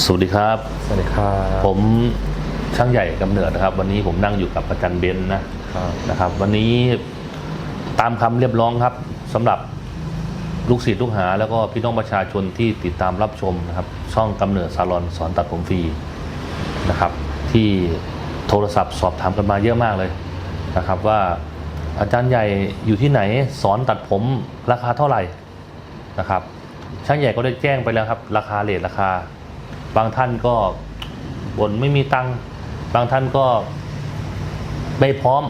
สวัสดีครับ สวัสดีครับ ผมช่างใหญ่กำเนิดนะครับ วันนี้ผมนั่งอยู่กับอาจารย์เบนซ์นะครับ นะครับ วันนี้ตามคำเรียบร้องครับสำหรับลูกศิษย์ลูกหา แล้วก็พี่น้องประชาชนที่ติดตามรับชมนะครับ ช่องกำเนิดซาลอนสอนตัดผมฟรีนะครับ ที่โทรศัพท์สอบถามกันมาเยอะมากเลยนะครับ ว่าอาจารย์ใหญ่อยู่ที่ไหนสอนตัดผมราคาเท่าไหร่นะครับ ช่างใหญ่ก็ได้แจ้งไปแล้วครับ ราคาเลทราคา บางท่านก็บ่นไม่มีตังค์บางท่านก็ไม่พร้อม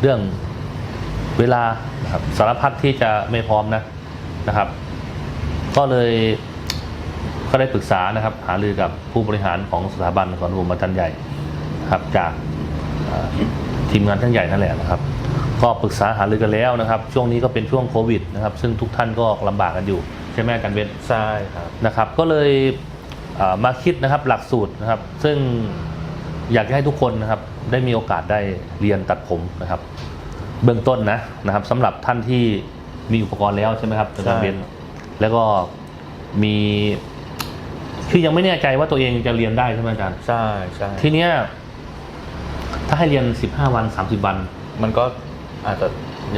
เรื่องเวลานะครับสารพัดที่จะไม่พร้อมนะนะครับ ก็เลยก็ได้ปรึกษานะครับ หารือกับผู้บริหารของสถาบันสอนผมอาจารย์ใหญ่นะครับจากเอ่อทีมงานท่านใหญ่นั่นแหละนะครับ ก็ปรึกษาหารือกันแล้วนะครับ ช่วงนี้ก็เป็นช่วงโควิดนะครับ ซึ่งทุกท่านก็ลำบากกันอยู่ใช่ไหมอาจารย์เบนใช่ครับนะครับ ก็เลยเอ่อ มาคิดนะครับหลักสูตรนะครับ ซึ่งอยากจะให้ทุกคนนะครับได้มีโอกาสได้เรียนตัดผมนะครับ เบื้องต้นนะนะครับสำหรับท่านที่มีอุปกรณ์แล้วใช่ไหมครับอาจารย์เบนแล้วก็มีคือยังไม่แน่ใจว่าตัวเองจะเรียนได้ใช่ไหมอาจารย์ใช่ใช่ทีเนี้ยถ้าให้เรียน 15 วัน 30 วัน มันก็อาจจะ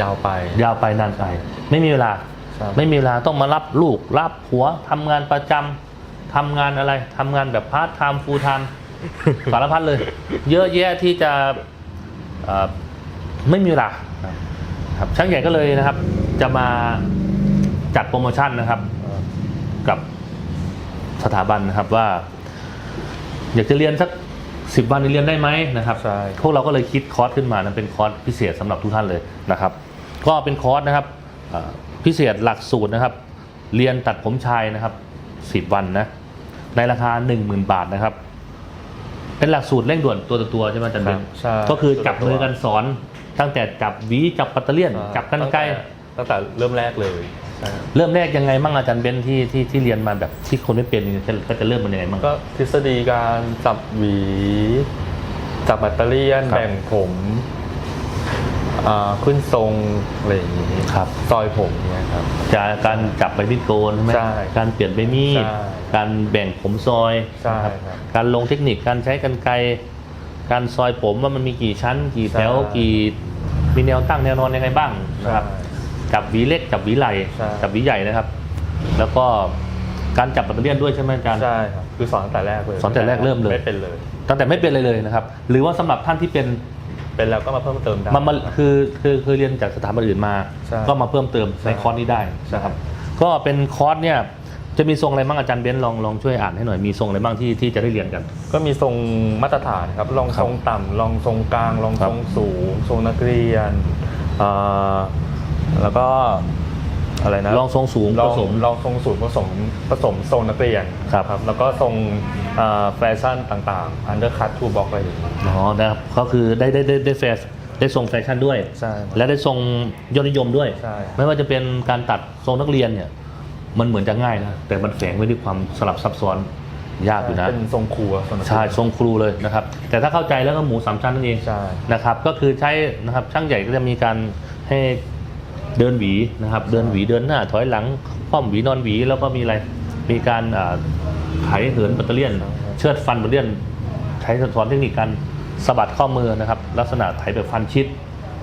ยาวไป ยาวไปนานไป ไม่มีเวลาใช่ไม่มีเวลาต้องมารับลูกรับผัวทำงานประจำ ทำงานอะไรทำงานแบบพาร์ทไทม์ฟูลไทม์สารพัดเลย เยอะแยะที่จะเอ่อไม่มีเวลาครับช่างใหญ่ก็เลยนะครับ จะมาจัดโปรโมชั่นนะครับเออกับสถาบันนะครับว่า อยากจะเรียนสักสิบวันเรียนได้ไหมนะครับใช่พวกเราก็เลยคิดคอร์สขึ้นมานะเป็นคอร์สพิเศษสำหรับทุกท่านเลยนะครับ ก็เป็นคอร์สนะครับเอ่อพิเศษหลักสูตรนะครับ เรียนตัดผมชายนะครับ สิบวันนะ ในราคา 10,000 บาทนะครับ เป็นหลักสูตรเร่งด่วนตัวต่อตัวใช่ไหมอาจารย์เบนใช่ก็คือจับมือกันสอน ตั้งแต่จับหวีจับปัตเตอร์เลียนใช่จับกันไกลตั้งแต่เริ่มแรกเลยใช่เริ่มแรกยังไงมั่งอาจารย์เบนที่ที่ที่เรียนมาแบบที่คนไม่เป็นเนี่ยจะก็จะเริ่มมันยังไงมั่งก็ทฤษฎีการจับหวีจับแบตเตอรี่ยนครับแบ่งผมอ่า ขึ้นทรงอะไรอย่างนี้ครับซอยผมเนี่ยครับจากการจับใบมีดโกนใช่ไหมใช่การเปลี่ยนใบมีดใช่การแบ่งผมซอยใช่นะครับครับการลงเทคนิคการใช้กันไกรการซอยผมว่ามันมีกี่ชั้น กี่แถวใช่ กี่มีแนวตั้งแนวนอนยังไงบ้างนะครับจับหวีเล็กจับหวีไหลใช่ จับหวีใหญ่นะครับ แล้วก็การจับแบตเตอรี่ยนด้วยใช่ไหมอาจารย์ ใช่ครับคือสอนตั้งแต่แรกเลยสอนแต่แรกเริ่มเลย ไม่เป็นเลย ตั้งแต่ไม่เป็นเลยเลยนะครับ หรือว่าสำหรับท่านที่เป็น เป็นแล้วก็มาเพิ่มเติมได้ มันมาคือคือคือเรียนจากสถาบันอื่นมา ใช่ก็มาเพิ่มเติมในใช่คอร์สนี้ได้นะครับใช่ก็เป็นคอร์สเนี่ยจะมีทรงอะไรบ้างอาจารย์เบนซ์ลองลองช่วยอ่านให้หน่อยมีทรงอะไรบ้างที่ที่จะได้เรียนกัน ก็มีทรงมาตรฐานครับลองครับทรงต่ำลองทรงกลางลองครัทบรงสูงทรงนักเรียนอ่าแล้วก็ อะไรนะลองทรงสูงลผองสมลองทรงสูงผสมผสมทรงนักเรียนครับแล้วก็ทรงอ่าแฟชั่นต่างๆ undercut to box อะไรอย่างเงี้ยอ๋อนะครับก็คือได้ได้ได้ได้แฟชได้ทรงแฟชั่นด้วย ใช่ และได้ทรงยอดนิยมด้วย ใช่ ไม่ว่าจะเป็นการตัดทรงนักเรียนเนี่ย มันเหมือนจะง่ายนะ แต่มันแฝงไว้ด้วยความสลับซับซ้อนยากอยู่นะ เป็นทรงครัวทรงนักเรียนใช่ ทรงครูเลยนะครับ แต่ถ้าเข้าใจแล้วก็หมูสามชั้นนั่นเอง ใช่ นะครับ ก็คือใช้นะครับช่างใหญ่ก็จะมีการให้ เดินหวีนะครับ เดินหวีเดินหน้าถอยหลังคว่ำหวีนอนหวีแล้วก็มีอะไรมีการไถเหินแบตเตอรี่ยนเชือดฟันแบตเตอรี่ยนใช้สอนเทคนิคการสะบัดข้อมือนะครับ ลักษณะไถแบบฟันชิด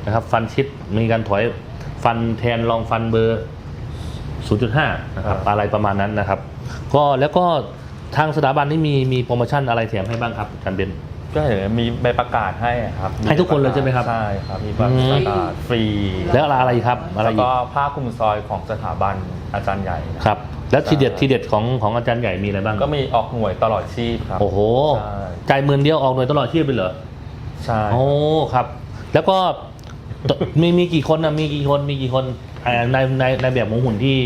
นะครับ ฟันชิดมีการถอยฟันแทนรองฟันเบอร์ 0.5 นะครับครับ อะไรประมาณนั้นนะครับ ก็แล้วก็ทางสถาบันนี่มีมีโปรโมชั่นอะไรแถมให้บ้างครับอาจารย์เบน ก็เห็นมีใบประกาศให้ครับให้ทุกคนเลยใช่ไหมครับ ใช่ครับ มีใบอืมประกาศฟรี แล้วอะไรอะไรอีกครับอะไรแล้วอีกก็ผ้าคลุมซอยของสถาบันอาจารย์ใหญ่นะครับ แล้วทีเด็ดใช่ทีเด็ดของของอาจารย์ใหญ่มีอะไรบ้างก็มีออกหน่วยตลอดชีพครับ โอ้โหใช่ จ่ายหมื่นเดียวออกหน่วยตลอดชีพไปเหรอใช่โอ้ครับ แล้วก็ตมีมีกี่คนนะมีกี่คนมีกี่คนอ่าในในในแบบหมูหุ่นที่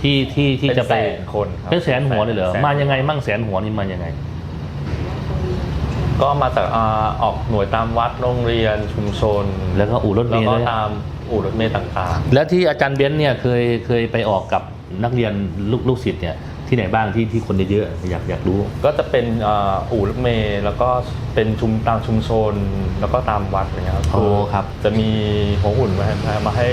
ที่ที่ที่เป็นจะไปแสนคนครับเป็นแสนหัวเลยเหรอแสนมายังไงมั่งแสนหัวนี่มายังไง ก็มาจากอ่าออกหน่วยตามวัดโรงเรียนชุมชนแล้วก็อู่รถเมแล้วล์ก็ด้วยตามอู่รถเมล์ต่างแล้วที่อาจารย์เบนซ์เนี่ยเคยเคยไปออกกับนักเรียนลูกลูกศิษย์เนี่ยที่ไหนบ้างที่ที่คนเยอะๆอยากอยากรู้ ๆ ก็จะเป็นอ่าอู่รถเมล์แล้วก็เป็นชุมตามชุมชนแล้วก็ตามวัดอะไรเงี้ยโอ้ครับ จะมีหัวหุ่นมาให้มาให้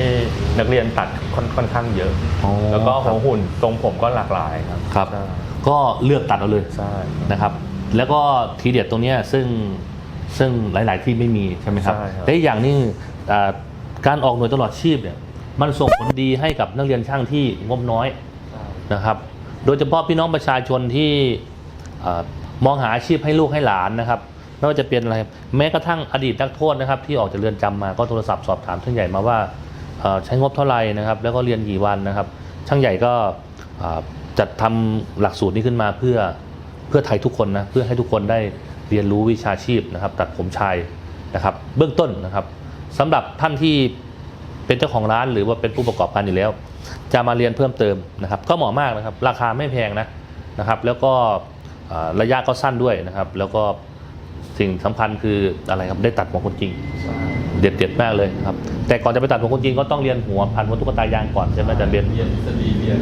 นักเรียนตัดค่อนค่อนข้างเยอะ อ๋อแล้วก็ครัหับวหุ่นทรงผมก็หลากหลายครับครับ ใช่ก็เลือกตัดเอาเลยใช่ นะครับ แล้วก็ทีเด็ดตรงเนี้ยซึ่งซึ่งหลาย ๆ ที่ไม่มีใช่ไหมครับ ใช่ครับและอีกอย่างหนึงอ่าการออกหน่วยตลอดชีพเนี่ยมันส่งผลดีให้กับนักเรียนช่างที่งบน้อยใช่นะครับ โดยเฉพาะพี่น้องประชาชนที่เอ่อมองหาอาชีพให้ลูกให้หลานนะครับไม่ว่าจะเป็นอะไรแม้กระทั่งอดีตนักโทษนะครับ ที่ออกจากเรือนจำมาก็โทรศัพท์สอบถามช่างใหญ่มาว่าเอ่อใช้งบเท่าไหร่นะครับ แล้วก็เรียนกี่วันนะครับ ช่างใหญ่ก็เอ่อจัดทำหลักสูตรนี้ขึ้นมาเพื่อ เพื่อไทยทุกคนนะเพื่อให้ทุกคนได้เรียนรู้วิชาชีพนะครับ ตัดผมชายนะครับ เบื้องต้นนะครับสำหรับท่านที่เป็นเจ้าของร้านหรือว่าเป็นผู้ประกอบการอยู่แล้ว จะมาเรียนเพิ่มเติมนะครับ ก็เหมาะมากนะครับ ราคาไม่แพงนะนะครับ แล้วก็ระยะก็สั้นด้วยนะครับ แล้วก็สิ่งสำคัญคืออะไรครับได้ตัดผมคนจริง เด็ดๆมากเลยครับ แต่ก่อนจะไปตัดผมคนจริงก็ต้องเรียนหัวพันหัวตุ๊กตายางก่อนใช่ไหมอาจารย์เบนเรียนทฤษฎีเรียน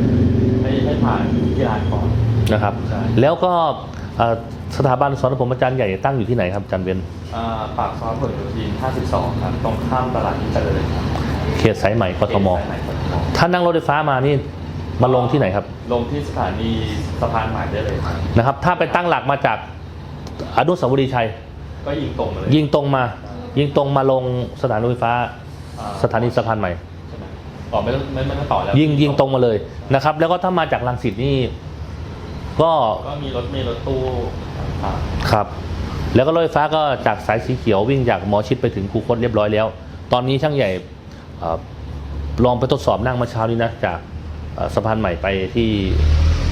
ให้ให้ผ่านที่ร้าก่อน นะครับใช่แล้วก็เอ่อสถาบันสอนผมอาจารย์ใหญ่ตั้งอยู่ที่ไหนครับอาจารย์เบนอ่าปากซอยผลโยธิน 52 ครับ ตรงข้ามตลาดนิเจริญครับเขตสายใหม่กทมเขตสายไหกทมถ้านั่งรถไฟฟ้ามานี่มาลงที่ไหนครับ ลงที่สถานีสะพานใหม่ได้เลยครับนะครับ ถ้าไปตั้งหลักมาจากอนุสาวรีย์ชัย ก็ยิงตรงมาเลยยิงตรงมา ยิงตรงมาลงสถานีรถไฟฟ้าอ่สถานีสะพานใหม่ใช่ไหมต่อไม่ต้องไม่ไม่ต้องต่อแล้วยิงยิงตรงมาเลยนะครับ แล้วก็ถ้ามาจากลังสิตนี่ ก็ก็มีรถมีรถตู้ต่างครับ แล้วก็รถไฟฟ้าก็จากสายสีเขียววิ่งจากหมอชิดไปถึงคูคตเรียบร้อยแล้ว ตอนนี้ช่างใหญ่เอ่อลองไปทดสอบนั่งเมาเช้านี้นะจากเอ่อสะพานใหม่ไปที่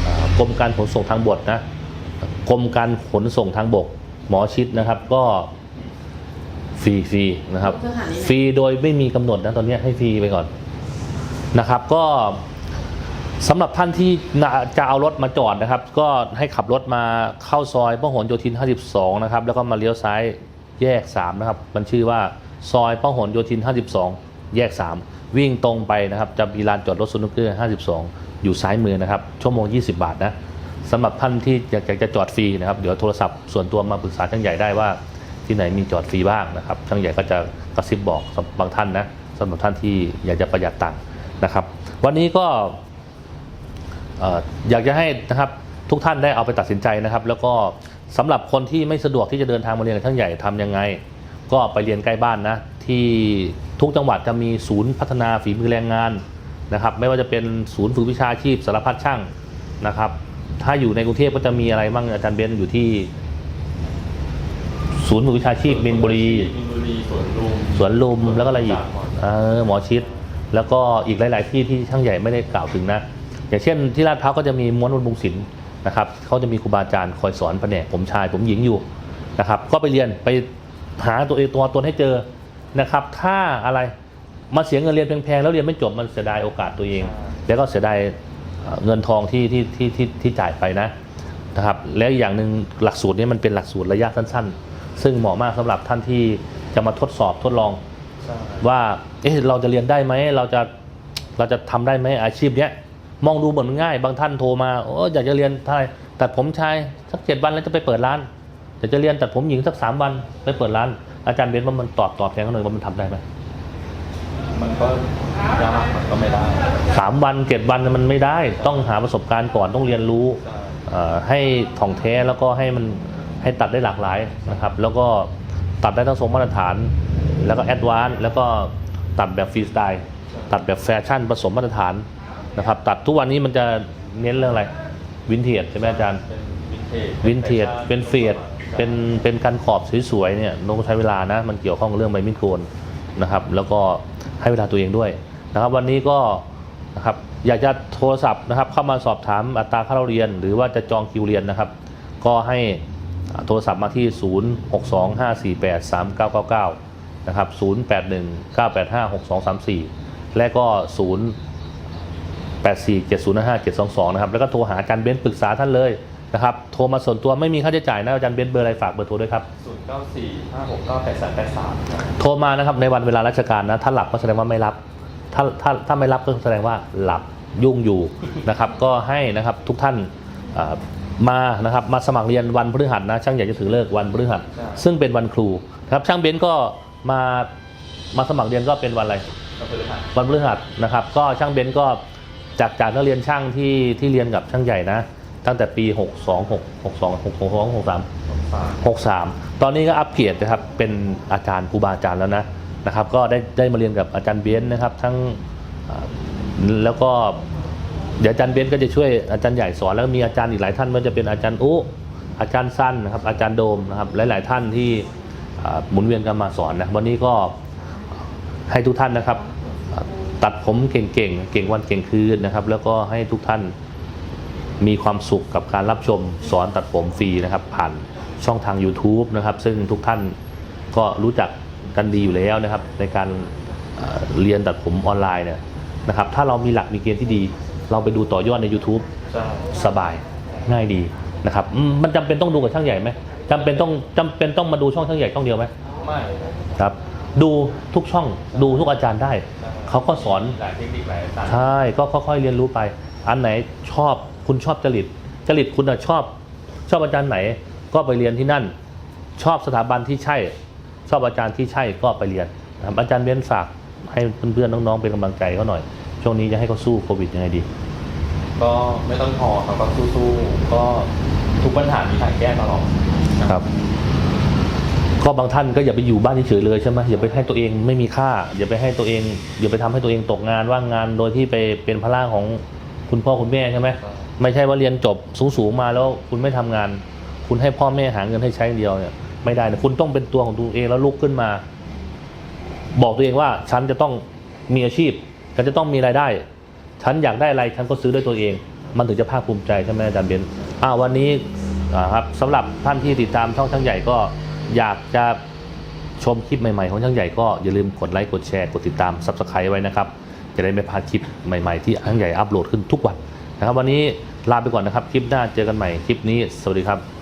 เอ่อกรมการขนส่งทางบกนะกรมการขนส่งทางบก หมอชิดนะครับก็ฟรีฟรีนะครับสถานีไหนฟรีโดยไม่มีกำหนดนะตอนนี้ให้ฟรีไปก่อน นะครับก็ สำหรับท่านที่จะเอารถมาจอดนะครับ ก็ให้ขับรถมาเข้าซอยพหลโยธิน 52 นะครับ แล้วก็มาเลี้ยวซ้ายแยก 3 นะครับ มันชื่อว่าซอยพหลโยธิน 52 แยก 3 วิ่งตรงไปนะครับ จะมีลานจอดรถซุนเกอร์ 52 อยู่ซ้ายมือนะครับ ชั่วโมง 20 บาทนะสำหรับท่านที่อยากจะจอดฟรีนะครับ เดี๋ยวโทรศัพท์ส่วนตัวมาปรึกษาช่างใหญ่ได้ว่าที่ไหนมีจอดฟรีบ้างนะครับ ช่างใหญ่ก็จะกระซิบบอกบางท่านนะสำหรับท่านที่อยากจะประหยัดตังค์นะครับ วันนี้ก็ อยากจะให้นะครับทุกท่านได้เอาไปตัดสินใจนะครับ แล้วก็สำหรับคนที่ไม่สะดวกที่จะเดินทางมาเรียนกับช่างใหญ่ทำยังไง ก็ไปเรียนใกล้บ้านนะ ที่ทุกจังหวัดจะมีศูนย์พัฒนาฝีมือแรงงานนะครับ ไม่ว่าจะเป็นศูนย์ฝึกวิชาชีพสารพัดช่างนะครับ ถ้าอยู่ในกรุงเทพก็จะมีอะไรบ้างอาจารย์เบนอยู่ที่ ศูนย์ฝึกวิชาชีพมินบุรีมินบุรีสวนลุมสวนลุมแล้วก็อะไรอีกหมอชิด แล้วก็อีกหลาย ๆ ที่ที่ช่างใหญ่ไม่ได้กล่าวถึงนะ อย่างเช่นที่ลาดพร้าวก็จะมีม้วนบนบุงศิลป์นะครับเขาจะมีครูบาอาจารย์คอยสอนแผนกผมชายผมหญิงอยู่นะครับ ก็ไปเรียนไปหาตัวเองตัวตนให้เจอนะครับ ถ้าอะไรมาเสียเงินเรียนแพงๆแล้วเรียนไม่จบมันเสียดายโอกาสตัวเอง แล้วก็เสียดายเอ่อเงินทองที่ที่ที่ที่ที่จ่ายไปนะนะครับ แล้วอีกอย่างหนึ่งหลักสูตรนี้มันเป็นหลักสูตรระยะสั้น ๆ ซึ่งเหมาะมากสำหรับท่านที่จะมาทดสอบทดลองใช่ว่าเอ๊ะเราจะเรียนได้ไหมเราจะเราจะทำได้ไหมอาชีพเนี้ย มองดูเหมือนง่าย บางท่านโทรมาโอ้อยากจะเรียนไทยตัดผมชายสักเจ็ดวันแล้วจะไปเปิดร้านอยากจะเรียนตัดผมหญิงสักสามวันไปเปิดร้าน อาจารย์เบนว่ามันตอบตอบแทนกันหน่อยว่ามันทำได้ไหมมันก็ยากมันก็ไม่ได้สามวันเจ็ดวันมันไม่ได้ ต้องหาประสบการณ์ก่อนต้องเรียนรู้ใช่เอ่อให้ถ่องแท้แล้วก็ให้มันให้ตัดได้หลากหลายนะครับ แล้วก็ตัดได้ทั้งทรงมาตรฐาน แล้วก็แอดวานซ์แล้วก็ตัดแบบฟรีสไตล์ตัดแบบแฟชั่นผสมมาตรฐาน นะครับ ตัดทุกวันนี้มันจะเน้นเรื่องอะไร วินเทจใช่ไหมอาจารย์เป็นวินเทจวินเทจเป็นเฟดเป็นเป็นการขอบสวยๆเนี่ยต้องใช้เวลานะ มันเกี่ยวข้องกับเรื่องใบมีดโกนนะครับ แล้วก็ให้เวลาตัวเองด้วยนะครับ วันนี้ก็นะครับอยากจะโทรศัพท์นะครับเข้ามาสอบถามอัตราค่าเราเรียน หรือว่าจะจองคิวเรียนนะครับ ก็ให้อ่าโทรศัพท์มาที่ 0625483999 นะครับ 0819856234 และก็ 0 847055722 นะครับ แล้วก็โทรหาอาจารย์เบนซ์ปรึกษาท่านเลยนะครับ โทรมาส่วนตัวไม่มีค่าใช้จ่ายนะอาจารย์เบนซ์เบอร์อะไรฝากเบอร์โทรด้วยครับศูนย์เก้าสี่ห้าหกเก้าแปดสามแปดสามครับโทรมานะครับในวันเวลาราชการนะถ้าหลับก็แสดงว่าไม่รับ ถ้าถ้าถ้าไม่รับก็แสดงว่าหลับยุ่งอยู่นะครับ ก็ให้นะครับทุกท่านอ่ามานะครับมาสมัครเรียนวันพฤหัสนะช่างใหญ่จะถือเลิกวันพฤหัส ซึ่งเป็นวันครูนะครับช่างเบนซ์ก็มามาสมัครเรียนก็เป็นวันอะไร ก็คือหัสวันพฤหัสนะครับก็ช่างเบนซ์ก็ จากจากนักเรียนช่างที่ที่เรียนกับช่างใหญ่นะ ตั้งแต่ปี 62 6 62 62 63ฝาก63 ตอนนี้ก็อัปเกรดนะครับเป็นอาจารย์ครูบาอาจารย์แล้วนะนะครับ ก็ได้ได้มาเรียนกับอาจารย์เบนซ์นะครับ ทั้งอ่าแล้วก็เดี๋ยวอาจารย์เบนซ์ก็จะช่วยอาจารย์ใหญ่สอนแล้วก็มีอาจารย์อีกหลายท่านไม่ว่าจะเป็นอาจารย์อุอาจารย์สั้นนะครับ อาจารย์โดมนะครับหลาย ๆ ท่านที่อ่าหมุนเวียนกันมาสอนนะวันนี้ก็ให้ทุกท่านนะครับอ่า ตัดผมเก่งๆ เก่งวันเก่งคืนนะครับ แล้วก็ให้ทุกท่านมีความสุขกับการรับชมสอนตัดผมฟรีนะครับ ผ่านช่องทาง YouTube นะครับ ซึ่งทุกท่านก็รู้จักกันดีอยู่แล้วนะครับ ในการเอ่อเรียนตัดผมออนไลน์เนี่ยนะครับ ถ้าเรามีหลักมีเกณฑ์ที่ดี เราไปดูต่อยอดใน YouTube ใช่สบายง่ายดีนะครับอืมมันจำเป็นต้องดูกับช่างใหญ่ไหมจำเป็นต้องจำเป็นต้องมาดูช่องช่างใหญ่ช่องเดียวไหมไม่ครับ ดูทุกช่องดูทุกอาจารย์ได้ เขาก็สอนหลายเทคนิคหลายศาสตร์ใช่ก็ค่อยๆเรียนรู้ไป อันไหนชอบคุณชอบจริตจริตคุณอะชอบ ชอบอาจารย์ไหนก็ไปเรียนที่นั่น ชอบสถาบันที่ใช่ ชอบอาจารย์ที่ใช่ก็ไปเรียนนะครับอาจารย์เบ้นฝากให้เพื่อนๆน้องๆเป็นกำลังใจเขาหน่อย ช่วงนี้จะให้เขาสู้โควิดยังไงดี ก็ไม่ต้องท้อครับก็สู้ๆก็ทุกปัญหามีทางแก้ตลอด ครับ ก็บางท่านก็อย่าไปอยู่บ้านเฉยๆเลยใช่ไหมอย่าไปให้ตัวเองไม่มีค่า อย่าไปให้ตัวเอง อย่าไปทำให้ตัวเองตกงานว่างงานโดยที่ไปเป็นภาระของคุณพ่อคุณแม่ใช่ไหมไม่ใช่ว่าเรียนจบสูงๆมาแล้วคุณไม่ทำงาน คุณให้พ่อแม่หาเงินให้ใช้เดียวเนี่ยไม่ได้นะคุณต้องเป็นตัวของตัวเองแล้วลุกขึ้นมา บอกตัวเองว่าฉันจะต้องมีอาชีพ ฉันจะต้องมีรายได้ ฉันอยากได้อะไรฉันก็ซื้อด้วยตัวเอง มันถึงจะภาคภูมิใจใช่ไหมอาจารย์เบนอ่าวันนี้ครับสำหรับท่านที่ติดตามช่องช่างใหญ่ก็ อยากจะชมคลิปใหม่ ๆ ของช่างใหญ่ก็อย่าลืมกดไลค์กดแชร์กดติดตาม Subscribe ไว้นะครับ จะได้ไม่พลาดคลิปใหม่ ๆ ที่ช่างใหญ่อัปโหลดขึ้นทุกวันนะครับ วันนี้ลาไปก่อนนะครับ คลิปหน้าเจอกันใหม่คลิปนี้ สวัสดีครับ